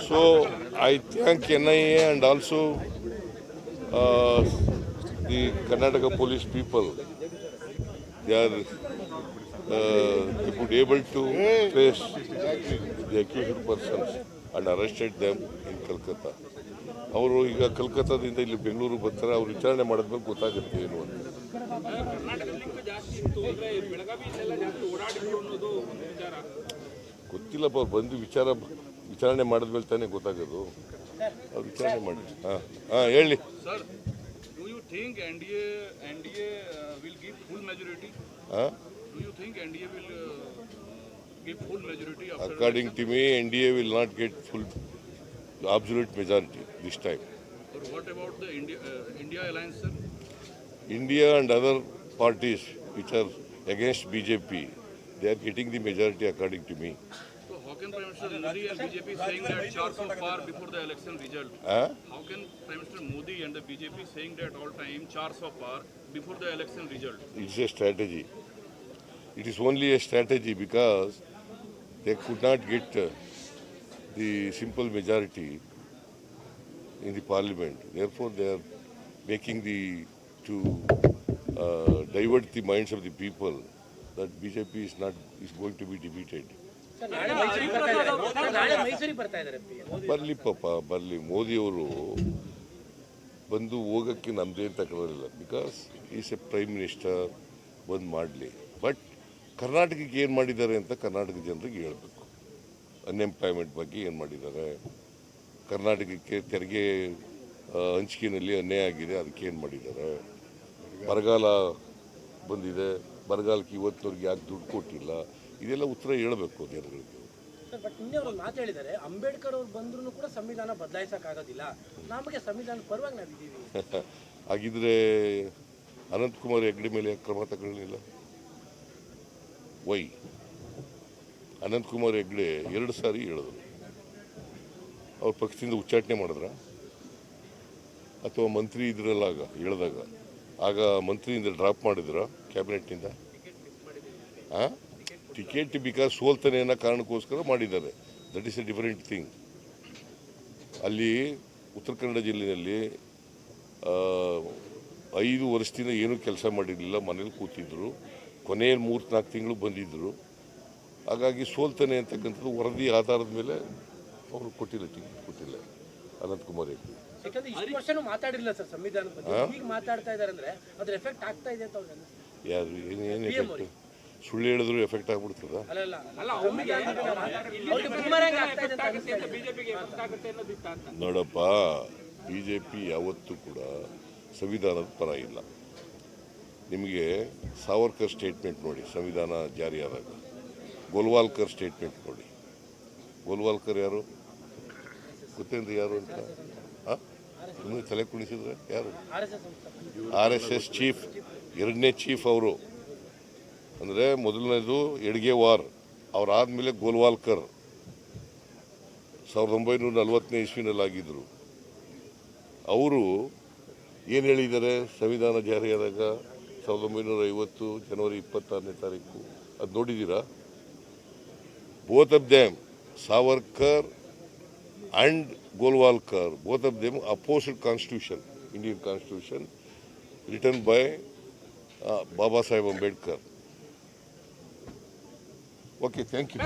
So I thank NIA and also uh, the Karnataka police people. They are uh, they could able to trace the accused persons and arrested them in Calcutta. ಅವರು ಈಗ ಕಲ್ಕತ್ತಾದಿಂದ ಇಲ್ಲಿ ಬೆಂಗಳೂರಿಗೆ ಬರ್ತಾರೆ ಅವ್ರು ವಿಚಾರಣೆ ಮಾಡಿದ್ಮೇಲೆ ಗೊತ್ತಾಗುತ್ತೆ ಏನು ಅಂತ ಗೊತ್ತಿಲ್ಲಪ್ಪ ಅವ್ರು ಬಂದು ವಿಚಾರ ವಿಚಾರಣೆ ಮಾಡಿದ್ಮೇಲೆ ತಾನೇ ಗೊತ್ತಾಗೋದು ಅವ್ರು ವಿಚಾರಣೆ ಮಾಡಿ ಹಾಂ ಹಾಂ ಹೇಳಿ Sir, do you think NDA NDA uh, will give full majority? ಹಾಂ Do you think NDA will uh, give full majority after? According to me, NDA will not get full absolute majority this time. Or what about the India uh, India alliance, sir? India and other parties which are against BJP, they are getting the majority according to me. So how can Prime Minister Modi and BJP saying that charts so far before the election result? Huh? How can Prime Minister Modi and the BJP saying that all time charts so far before the election result? It's a strategy. It is only a strategy because they could not get uh, the simple majority in the parliament. Therefore, they are making the to uh, divert the minds of the people that BJP is not is going to be defeated. ಬರಲಿ ಪಾಪ ಬರಲಿ. ಮೋದಿಯವರು ಬಂದು ಹೋಗೋಕ್ಕೆ ನಮ್ಮದೇನು ತಗೊಳ್ಳೋದಿಲ್ಲ because is a prime minister ಬಂದು ಮಾಡಲಿ. ಬಟ್ ಕರ್ನಾಟಕಕ್ಕೆ ಏನು ಮಾಡಿದ್ದಾರೆ ಅಂತ ಕರ್ನಾಟಕ ಜನರಿಗೆ ಹೇಳಬೇಕು. ಅನ್ಎಂಪ್ಲಾಯ್ಮೆಂಟ್ ಬಗ್ಗೆ ಏನು ಮಾಡಿದ್ದಾರೆ? ಕರ್ನಾಟಕಕ್ಕೆ ತೆರಿಗೆ ಹಂಚಿಕೆಯಲ್ಲಿ ಅನ್ಯಾಯ ಆಗಿದೆ ಅದಕ್ಕೆ ಏನು ಮಾಡಿದ್ದಾರೆ? ಬರಗಾಲ ಬಂದಿದೆ. ಬರಗಾಲಕ್ಕೆ ಇವತ್ತಿನವ್ರಿಗೆ ಯಾಕೆ ದುಡ್ಡು ಕೊಟ್ಟಿಲ್ಲ? ಇದೆಲ್ಲ ಉತ್ತರ ಹೇಳಬೇಕು ಜನಗಳಿಗೆ. ಸರ್ ಬಟ್ ನಿನ್ನೆ ಅವರು ಮಾತು ಹೇಳಿದ್ದಾರೆ ಅಂಬೇಡ್ಕರ್ ಅವ್ರು ಬಂದ್ರೂ ಕೂಡ ಸಂವಿಧಾನ ಬದಲಾಯಿಸಕ್ ಆಗೋದಿಲ್ಲ ನಮಗೆ ಸಂವಿಧಾನ ಪರವಾಗಿ ನಾವಿದ್ದೀವಿ. ಹಾಗಿದ್ರೆ ಅನಂತಕುಮಾರ್ ಹೆಗ್ಡೆ ಮೇಲೆ ಯಾಕ್ ಕ್ರಮ ತಗೊಳ್ಳಿಲ್ಲ? ವೈ? ಅನಂತಕುಮಾರ್ ಹೆಗ್ಡೆ ಎರಡು ಸಾರಿ ಹೇಳಿದ್ರು. ಅವ್ರ ಪಕ್ಷದಿಂದ ಉಚ್ಚಾಟನೆ ಮಾಡಿದ್ರ? ಅಥವಾ ಮಂತ್ರಿ ಇದ್ರಲ್ಲ ಆಗ ಹೇಳಿದಾಗ? ಆಗ ಮಂತ್ರಿಯಿಂದ ಡ್ರಾಪ್ ಮಾಡಿದ್ರ? ಕ್ಯಾಬಿನೆಟ್ನಿಂದ ಹಾಂ ಟಿಕೆಟ್ ಬಿಕಾಸ್ ಸೋಲ್ತಾನೆ ಅನ್ನೋ ಕಾರಣಕ್ಕೋಸ್ಕರ ಮಾಡಿದ್ದಾರೆ. That is a different thing ಅಲ್ಲಿ ಉತ್ತರ ಕನ್ನಡ ಜಿಲ್ಲೆಯಲ್ಲಿ ಐದು ವರ್ಷದಿಂದ ಏನೂ ಕೆಲಸ ಮಾಡಿರಲಿಲ್ಲ ಮನೇಲಿ ಕೂತಿದ್ದರು ಕೊನೆಯ ಮೂರು ನಾಲ್ಕು ತಿಂಗಳು ಬಂದಿದ್ದರು ಹಾಗಾಗಿ ಸೋಲ್ತಾನೆ ಅಂತಕ್ಕಂಥದ್ದು ವರದಿ ಆಧಾರದ ಮೇಲೆ ಅವರು ಕೊಟ್ಟಿಲ್ಲ ಟಿಕೆಟ್ ಕೊಟ್ಟಿಲ್ಲ. ಅನಂತಕುಮಾರ್ ಹೆಗ್ಡೆ ಮಾತಾಡಿರಲಿಲ್ಲ ಸರ್ ಸಂವಿಧಾನದ ಬಗ್ಗೆ. ಮಾತಾಡ್ತಾ ಇದ್ದಾರೆ ಅಂದ್ರೆ ಅದ್ರ ಎಫೆಕ್ಟ್ ಆಗ್ತಾ ಇದೆ ಅಂತ ಯಾರು ಏನು ಏನು ಎಫೆಕ್ಟ್ ಸುಳ್ಳು ಹೇಳಿದ್ರು ಎಫೆಕ್ಟ್ ಆಗ್ಬಿಡ್ತದ? ನೋಡಪ್ಪ ಬಿ ಜೆ ಪಿ ಯಾವತ್ತೂ ಕೂಡ ಸಂವಿಧಾನದ ಪರ ಇಲ್ಲ. ನಿಮಗೆ ಸಾವರ್ಕರ್ ಸ್ಟೇಟ್ಮೆಂಟ್ ನೋಡಿ ಸಂವಿಧಾನ ಜಾರಿಯಾದಾಗ ಗೋಲ್ವಾಲ್ಕರ್ ಸ್ಟೇಟ್ಮೆಂಟ್ ನೋಡಿ. ಗೋಲ್ವಾಲ್ಕರ್ ಯಾರು? ಗೊತ್ತೇನ್ರಿ ಯಾರು ಅಂತ? ಹಾಂ ಸುಮ್ಮನೆ ತಲೆ ಕುಣಿಸಿದ್ರೆ ಯಾರು? ಆರ್ ಎಸ್ ಎಸ್ ಚೀಫ್ ಎರಡನೇ ಚೀಫ್ ಅವರು. ಅಂದರೆ ಮೊದಲನೇದು ಎಡ್ಗೆ ವಾರ್. ಅವರಾದಮೇಲೆ ಗೋಲ್ವಾಲ್ಕರ್. ಸಾವಿರದ ಒಂಬೈನೂರ ನಲವತ್ತನೇ ಇಸ್ವಿನಲ್ಲಿ ಆಗಿದ್ದರು ಅವರು ಏನು ಹೇಳಿದ್ದಾರೆ? ಸಂವಿಧಾನ ಜಾರಿಯಾದಾಗ ಸಾವಿರದ ಒಂಬೈನೂರ ಐವತ್ತು ಜನವರಿ ಇಪ್ಪತ್ತಾರನೇ ತಾರೀಕು. ಅದು ನೋಡಿದ್ದೀರಾ? Both of them Savarkar and Golwalkar, both of them opposed constitution, Indian constitution, written by uh, Baba Sahib Ambedkar. Okay, thank you.